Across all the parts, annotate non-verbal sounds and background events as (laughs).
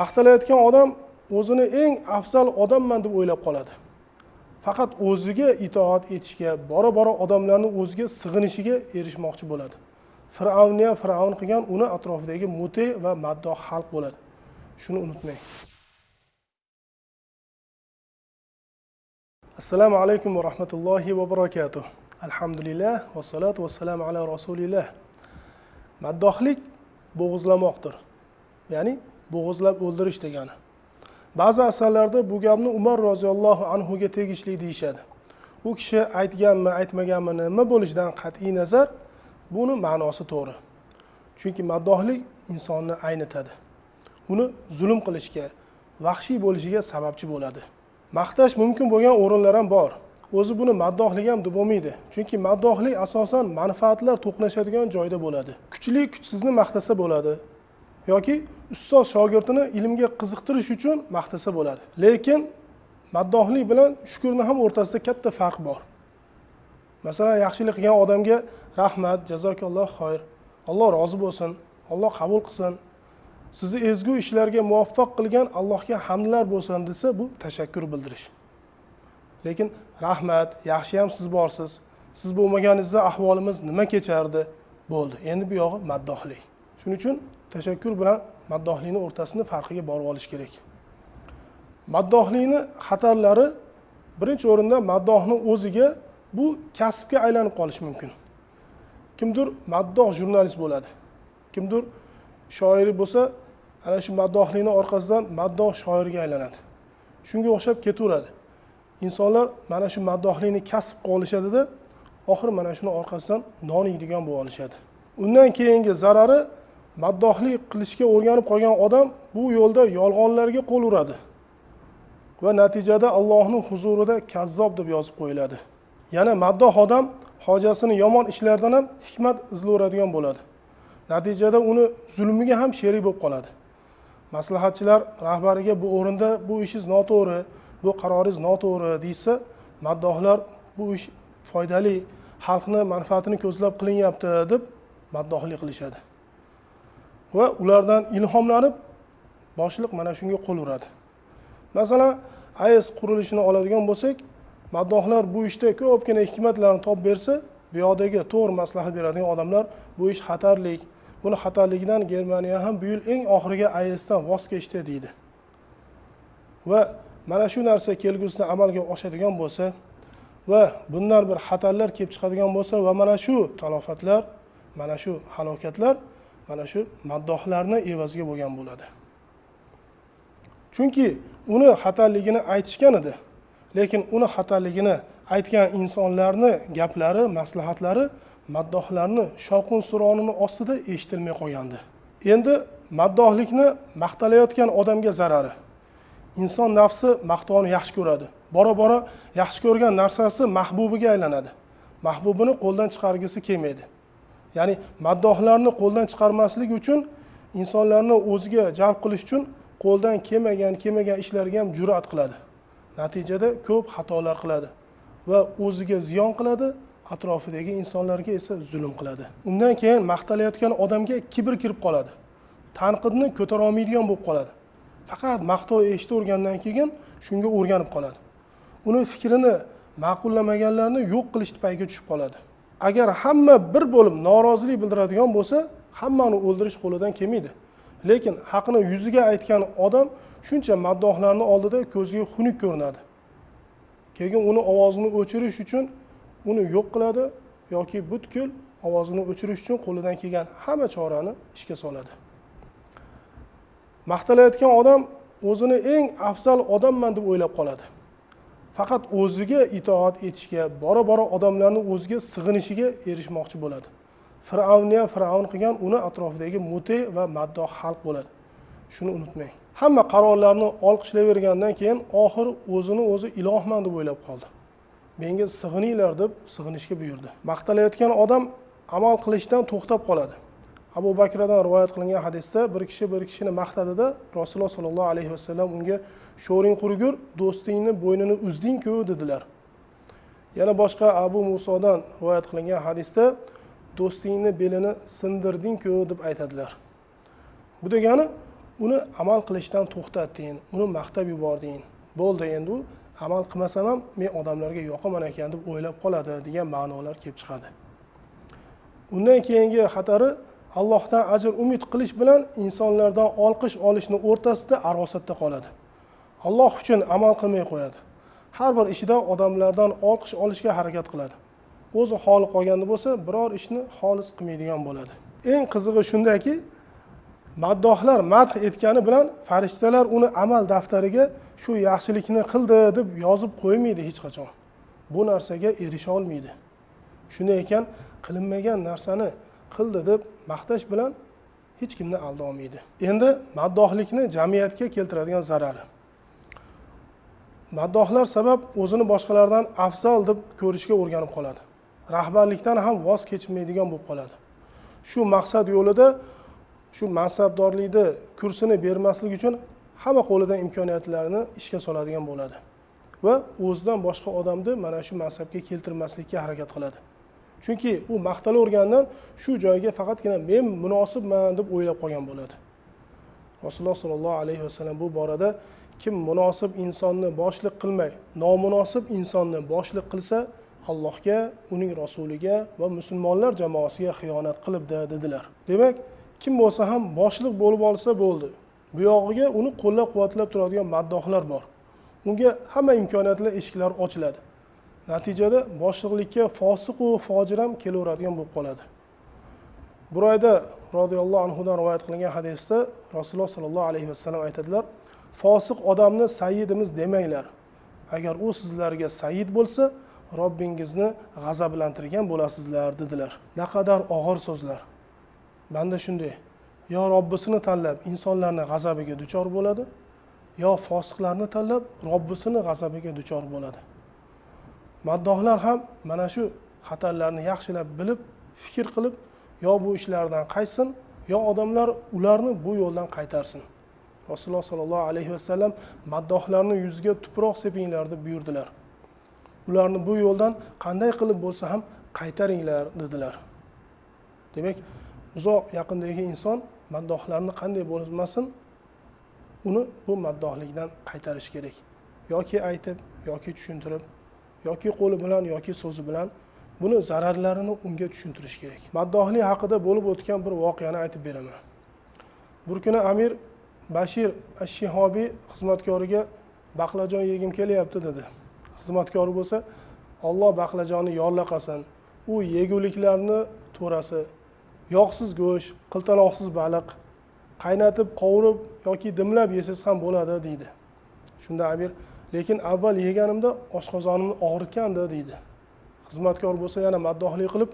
maqtalayotgan odam o'zini eng afzal odamman deb o'ylab qoladi. Faqat o'ziga itoat etishga bora bora odamlarni o'ziga sig'inishiga erishmoqchi bo'ladi. Fir'avnni ham fir'avn qilgan uni atrofidagi mute va maddoh xalq bo'ladi. Shuni unutmang. Assalomu alaykum va rahmatullohi va barakatuh. Alhamdulillah vassalatu vassalamu ala rasulillah. Maddohlik bo'g'izlamoqdir. Ya'ni bo'g'izlab o'ldirish degani. Ba'zi asarlarda bu gapni umar roziyallohu anhuga tegishli deyishadi. U kishi aytganmi aytmaganmi nima bo'lishidan qat'iy nazar buni ma'nosi to'g'ri. Chunki maddohlik insonni aynitadi. Uni zulm qilishga vahshiy bo'lishiga sababchi bo'ladi. Maqtash mumkin bo'lgan o'rinlar ham bor. O'zi buni maddohlik ham deb bo'lmaydi chunki maddohlik asosan manfaatlar to'qnashadigan joyda bo'ladi. Kuchli kuchsizni maqtasa bo'ladi. Yoki ustoz shogirdini ilmga qiziqtirish uchun maqtasa bo'ladi. Lekin maddohlik bilan shukurni ham o'rtasida katta farq bor. Masalan yaxshilik qilgan odamga rahmat jazokalloh xoyr alloh rozi bo'lsin alloh qabul qilsin. Sizni ezgu ishlarga muvaffaq qilgan allohga hamdlar bo'lsin desa bu tashakkur bildirish. Lekin rahmat yaxshiyam siz borsiz. Siz bo'lmaganingizda ahvolimiz nima kechardi? Bo'ldi. Endi bu yog'i maddohlik. Shuning uchun tashakkur bilan maddohlikni o'rtasini farqiga borib olish kerak. Maddohlikni xatarlari birinchi o'rinda maddohni o'ziga bu kasbga aylanib qolishi mumkin. Kimdir maddoh jurnalist bo'ladi kimdir shoiri bo'lsa ana shu maddohlikni orqasidan maddoh shoirga aylanadi. Shunga o'xshab ketaveradi. Insonlar mana shu maddohlikni kasb qilib olishadida oxiri mana shuni orqasidan non yeydigan bo'lib olishadi. Undan keyingi zarari maddohlik qilishga o'rganib qolgan odam bu yo'lda yolg'onlarga qo'l uradi va natijada allohni huzurida kazzob deb yozib qo'yiladi. Yana maddoh odam hojasini yomon ishlardan ham hikmat izlaveradigan bo'ladi. Natijada uni zulmiga ham sherik bo'lib qoladi. Maslahatchilar rahbariga bu o'rinda bu ishingiz noto'g'ri bu qaroringiz noto'g'ri deysa maddohlar bu ish foydali xalqni manfaatini ko'zlab qilinyapti deb maddohlik qilishadi. Va ulardan ilhomlanib boshliq mana shunga qo'l uradi. Masalan as qurilishini oladigan bo'lsak maddohlar bu ishda ko'pgina hikmatlarni topib bersa bu yoqdagi to'g'ri maslahat beradigan odamlar bu ish xatarlik buni xatarligidan germaniya ham bu yil eng oxiriga aesdan voz kechdi deydi. Va mana shu narsa kelgusida amalga oshadigan bo'lsa va bundan bir xatarlar kelib chiqadigan bo'lsa va mana shu talofatlar mana shu halokatlar mana shu maddohlarni evaziga bo'lgan bo'ladi. Chunki uni xatarligini aytishgan edi lekin uni xatarligini aytgan insonlarni gaplari maslahatlari maddohlarni shovqin suronini ostida eshitilmay qolgandi. Endi maddohlikni maqtalayotgan odamga zarari. Inson nafsi maqtovni yaxshi ko'radi. Bora bora yaxshi ko'rgan narsasi mahbubiga aylanadi. Mahbubini qo'ldan chiqargisi kelmaydi. Ya'ni maddohlarni qo'ldan chiqarmaslik uchun insonlarni o'ziga jalb qilish uchun qo'ldan kelmagan kelmagan ishlarga ham jur'at qiladi. Natijada ko'p xatolar qiladi va o'ziga ziyon qiladi atrofidagi insonlarga esa zulm qiladi. Undan keyin maqtalayotgan odamga kibr kirib qoladi. Tanqidni ko'tara olmaydigan bo'lib qoladi. Faqat maqtov eshitavergandan keyin shunga o'rganib qoladi. Uni fikrini ma'qullamaganlarni yo'q qilish payiga tushib qoladi. Agar hamma bir bo'lib norozilik bildiradigan bo'lsa hammani o'ldirish qo'lidan kelmaydi. Lekin haqni yuziga aytgan odam shuncha maddohlarni oldida ko'ziga xunuk ko'rinadi. Keyin uni ovozini o'chirish uchun uni yo'q qiladi yoki butkul ovozini o'chirish uchun qo'lidan kelgan hamma chorani ishga soladi. Maqtalayotgan odam o'zini eng afzal odamman deb o'ylab qoladi. Faqat o'ziga itoat etishga bora bora odamlarni o'ziga sig'inishiga erishmoqchi bo'ladi. Fir'avnni ham fir'avn qilgan uni atrofidagi mute va maddoh xalq bo'ladi. Shuni unutmang. Hamma qarorlarni olqishlayvergandan keyin oxiri o'zini o'zi ilohman deb o'ylab qoldi. Menga sig'ininglar deb sig'inishga buyurdi. Maqtalayotgan odam amal qilishdan to'xtab qoladi. Abu bakradan rivoyat qilingan hadisda bir kishi bir kishini maqtadida rasululloh sollallohu alayhi vasallam unga sho'ring qurigur do'stingni bo'ynini uzdingku dedilar. Yana boshqa abu musodan rivoyat qilingan hadisda do'stingni belini sindirdingku deb aytadilar. Bu degani uni amal qilishdan to'xtatding uni maqtab yubording. Bo'ldi endi u amal qilmasam ham men odamlarga yoqaman ekan deb o'ylab qoladi degan ma'nolar kelib chiqadi. Undan keyingi xatari allohdan ajr umid qilish bilan insonlardan olqish olishni o'rtasida arosatda qoladi. Alloh uchun amal qilmay qo'yadi. Har bir ishida odamlardan olqish olishga harakat qiladi. O'zi xoli qolganda bo'lsa biror ishni xolis qilmaydigan bo'ladi. Eng qizig'i shundaki maddohlar madh etgani bilan farishtalar uni amal daftariga shu yaxshilikni qildi deb yozib qo'ymaydi hech qachon. Bu narsaga erisha olmaydi. Shunday ekan qilinmagan narsani qildi deb maqtash bilan hech kimni aldolmaydi endi maddohlikni jamiyatga keltiradigan zarari. Maddohlar sabab o'zini boshqalardan afzal deb ko'rishga o'rganib qoladi. Rahbarlikdan ham voz kechmaydigan bo'lib qoladi. Shu maqsad yo'lida shu mansabdorlikni kursini bermaslik uchun hamma qo'lidan imkoniyatlarni ishga soladigan bo'ladi va o'zidan boshqa odamni mana shu mansabga keltirmaslikka harakat qiladi. Chunki u maqtalavergandan shu joyga faqatgina men munosibman deb o'ylab qolgan bo'ladi. Rasululloh sollallohu alayhi vasallam bu borada kim munosib insonni boshliq qilmay nomunosib insonni boshliq qilsa allohga uning rasuliga va musulmonlar jamoasiga xiyonat qilibdi dedilar. Demak kim bo'lsa ham boshliq bo'lib olsa bo'ldi. Bu yog'iga uni qo'llab quvvatlab turadigan maddohlar bor. Unga hamma imkoniyatlar eshiklar ochiladi. Natijada boshliqlikka fosiqu fojir ham kelaveradigan bo'lib qoladi. Burayda roziyallohu anhudan rivoyat qilingan hadisda rasululloh sollallohu alayhi vasallam aytadilar fosiq odamni sayyidimiz demanglar. Agar u sizlarga sayyid bo'lsa robbingizni g'azablantirgan bo'lasizlar dedilar. Naqadar og'ir so'zlar. Banda shunday yo robbisini tanlab insonlarni g'azabiga duchor bo'ladi yo fosiqlarni tanlab robbisini g'azabiga duchor bo'ladi. Maddohlar ham mana shu xatarlarni yaxshilab bilib fikr qilib yo bu ishlardan qaytsin yo odamlar ularni bu yo'ldan qaytarsin. Rasululloh sollallohu alayhi vasallam maddohlarni yuziga tuproq sepinglar deb buyurdilar. Ularni bu yo'ldan qanday qilib bo'lsa ham qaytaringlar dedilar. Demak uzoq yaqindagi inson maddohlarni qanday bo'lmasin uni bu maddohlikdan qaytarish kerak. Yoki aytib yoki tushuntirib yoki qo'li bilan yoki so'zi bilan buni zararlarini unga tushuntirish kerak. Maddohlik haqida bo'lib o'tgan bir voqeani aytib beraman. Bir kuni amir bashir ash xizmatkoriga baqlajon yegim kelyapti dedi. Xizmatkori bo'lsa olloh baqlajonni yorlaqasin u yeguliklarni to'rasi yog'siz go'sht qiltanoqsiz baliq qaynatib qovurib yoki dimlab yesangiz ham bo'ladi deydi. Shunda amir lekin avval yeganimda oshqozonimni og'ritgandi deydi. Xizmatkor bo'lsa yana maddohlik qilib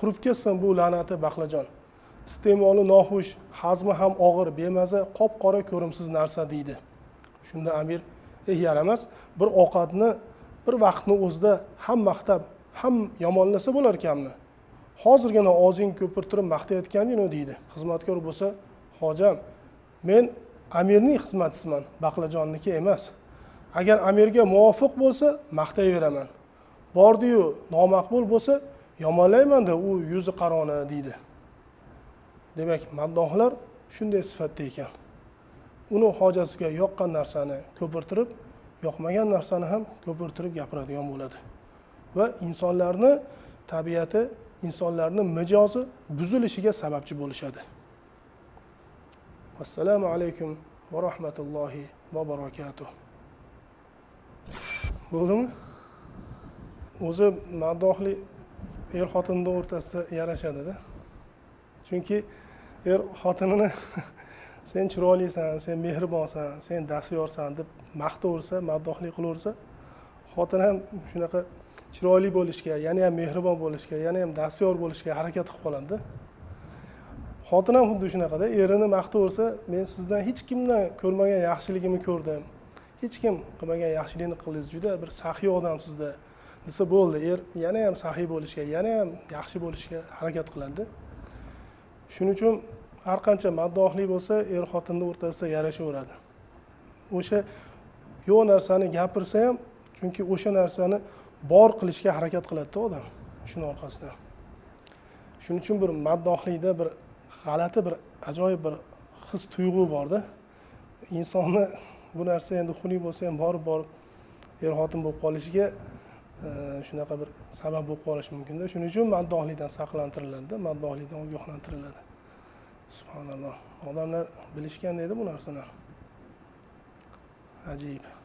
qurib ketsin bu la'nati baqlajon. Iste'moli noxush hazmi ham og'ir bemaza qop qora ko'rimsiz narsa deydi. Shunda amir ey yaramas bir ovqatni bir vaqtni o'zida ham maqtab ham yomonlasa bo'lar ekanmi? Hozirgina og'zingni ko'pirtirib maqtayotganding deydi. Xizmatkor bo'lsa hojam men amirning xizmatchisiman baqlajonniki emas. Agar amirga muvofiq bo'lsa maqtayveraman. Bordiyu nomaqbul bo'lsa yomonlaymanda u yuzi qaroni deydi. Demak maddohlar shunday sifatda ekan. Uni hojasiga yoqqan narsani ko'pirtirib yoqmagan narsani ham ko'pirtirib gapiradigan bo'ladi. Va insonlarni tabiati insonlarni mijozi buzilishiga sababchi bo'lishadi. Assalomu alaykum va rahmatullohi va barakatuh bo'ldimi? O'zi maddohlik er xotinni o'rtasida yarashadida chunki er xotinini (laughs) sen chiroylisan sen mehribonsan sen dastyorsan deb maqtaversa maddohlik qilaversa xotin ham shunaqa chiroyli bo'lishga yana ham mehribon bo'lishga yana ham dastyor bo'lishga harakat qilib qoladida xotin ham xuddi shunaqada erini maqtaversa men sizdan hech kimdan ko'rmagan yaxshiligimni ko'rdim hech kim qilmagan yaxshilikni qildingiz. Juda bir saxiy odamsizda. Desa bo'ldi. Er yana ham saxiy bo'lishga yana ham yaxshi bo'lishga harakat qiladida shuning uchun har qancha maddohlik bo'lsa er xotinni o'rtasida yarashaveradi. O'sha yo'q narsani gapirsa ham chunki o'sha narsani bor qilishga harakat qiladida odam shuni orqasidan shuning uchun bir maddohlikda bir g'alati bir ajoyib bir his tuyg'u borda. İnsonni bu narsa endi xunuk bo'lsa ham borib borib er xotin bo'lib qolishiga e, shunaqa bir sabab bo'lib qolishi mumkinda shuning uchun maddohlikdan saqlantiriladida maddohlikdan ogohlantiriladi. Subhanalloh. Odamlar bilishgan edi bu narsani. Ajib.